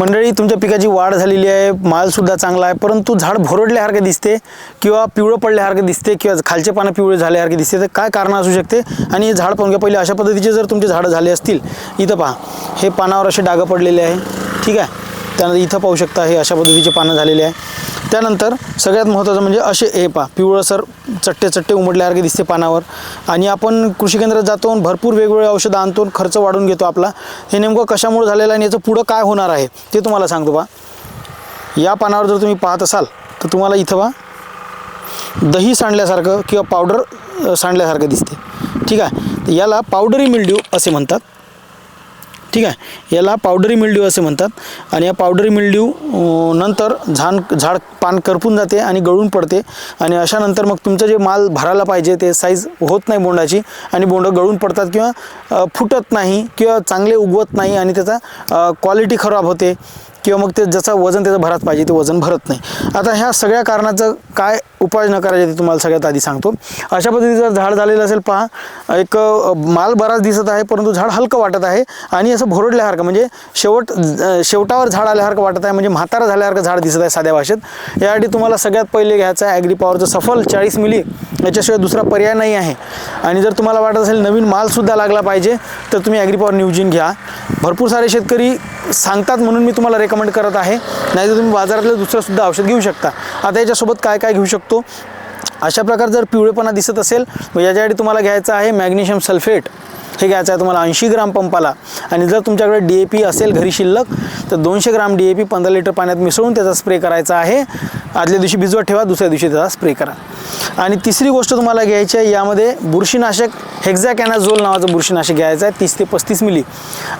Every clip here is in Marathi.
मंडळी तुमच्या पिकाची वाढ झालेली आहे मालसुद्धा चांगला आहे परंतु झाड भोरडल्यासारखे दिसते किंवा पिवळं पडल्यासारखे दिसते किंवा खालचे पानं पिवळे झाल्यासारखे दिसते तर काय कारण असू शकते? आणि हे झाड पाहून पहिले अशा पद्धतीचे जर तुमचे झाडं झाले असतील इथं पहा. हे पानावर असे डागं पडलेले आहे. ठीक आहे? त्यानंतर इथं पाहू शकता हे अशा पद्धतीचे पानं झालेले आहे. त्यानंतर सगळ्यात महत्त्वाचं म्हणजे असे हे पा पिवळसर चट्टे चट्टे उमटल्यासारखे दिसते पानावर. आणि आपण कृषी केंद्रात जातो आणि भरपूर वेगवेगळे औषधं आणतो आणि खर्च वाढून घेतो आपला. हे नेमकं कशामुळे झालेलं आहे आणि याचं पुढं काय होणार आहे ते तुम्हाला सांगतो बा. या पानावर जर तुम्ही पाहत असाल तर तुम्हाला इथं बा दही सांडल्यासारखं किंवा पावडर सांडल्यासारखं दिसते. ठीक आहे? तर याला पावडरी मिल्ड्यू असे म्हणतात. ठीक आहे. याला पावडरी मिल्ड्यू असे म्हणतात. आणि या पावडरी मिल्ड्यू नंतर झाण झाड पान करपून जाते आणि गळून पडते. आणि अशा नंतर मग तुमचं जे माल भरायला पाहिजे ते साईज होत नाही बोंडाची. आणि बोंडं गळून पडतात किंवा फुटत नाही किंवा चांगले उगवत नाही आणि त्याचा क्वालिटी खराब होते. किंवा मग ते जसं वजन त्याचं भरत पाहिजे ते वजन भरत नाही. आता ह्या सगळ्या कारणाचं काय उपाययोजना करायचे ते तुम्हाला सगळ्यात आधी सांगतो. अशा पद्धतीचं जर झाड झालेलं असेल पहा एक माल बराच दिसत आहे परंतु झाड हलकं वाटत आहे आणि असं भोरडल्यासारखं म्हणजे शेवट शेवटावर झाड आल्यासारखं वाटत आहे म्हणजे म्हातारा झाल्यासारखं झाड दिसत आहे साध्या भाषेत. यासाठी तुम्हाला सगळ्यात पहिले घ्यायचं आहे ॲग्री पॉवरचं सफल चाळीस मिली याच्याशिवाय दुसरा पर्याय नाही आहे. आणि जर तुम्हाला वाटत असेल नवीन मालसुद्धा लागला पाहिजे तर तुम्ही ॲग्री पॉवर न्यूजिन घ्या. भरपूर सारे शेतकरी सांगतात म्हणून मी तुम्हाला रेकमेंड करत आहे. नाही तर तुम्ही बाजारातलं दुसरंसुद्धा औषध घेऊ शकता. आता याच्यासोबत काय काय घेऊ शकतो? अशा प्रकार जर पिवळेपणा दिसत असेल मग याच्यासाठी तुम्हाला घ्यायचं आहे मॅग्नेशियम सल्फेट. हे घ्यायचं आहे तुम्हाला ऐंशी ग्राम पंपाला. आणि जर तुमच्याकडे डी ए पी असेल घरी शिल्लक तर दोनशे ग्राम डी ए पी पंधरा लिटर पाण्यात मिसळून त्याचा स्प्रे करायचा आहे. आदल्या दिवशी भिजवत ठेवा दुसऱ्या दिवशी त्याचा स्प्रे करा. आणि तिसरी गोष्ट तुम्हाला घ्यायची आहे यामध्ये बुरशीनाशक हेक्झॅकॅनाझोल नावाचं बुरशीनाशक घ्यायचं आहे तीस ते पस्तीस मिली.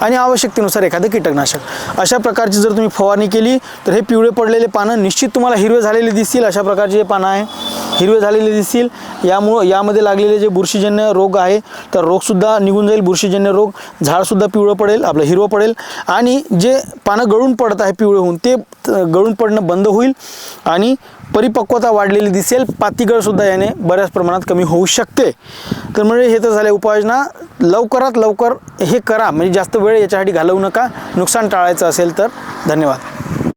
आणि आवश्यकतेनुसार एखादं कीटकनाशक. अशा प्रकारची जर तुम्ही फवारणी केली तर हे पिवळे पडलेले पानं निश्चित तुम्हाला हिरवे झालेले दिसतील अशा प्रकारचे जे पानं आहे. हिरवे झालेले दिसतील. यामुळं यामध्ये लागलेले जे बुरशीजन्य रोग आहे तर रोगसुद्धा निघून जाईल. बुरशीजन्य रोग झाडसुद्धा पिवळं पडेल आपलं हिरवं पडेल. आणि जे पानं गळून पडत आहे पिवळे होऊन ते गळून पडणं बंद होईल. आणि परिपक्वता वाढलेली दिसेल. पातीगळसुद्धा याने बऱ्याच प्रमाणात कमी होऊ शकते. तर म्हणजे हे तर झाले उपाययोजना. लवकरात लवकर हे करा. म्हणजे जास्त वेळ याच्यासाठी घालवू नका. नुकसान टाळायचं असेल तर धन्यवाद.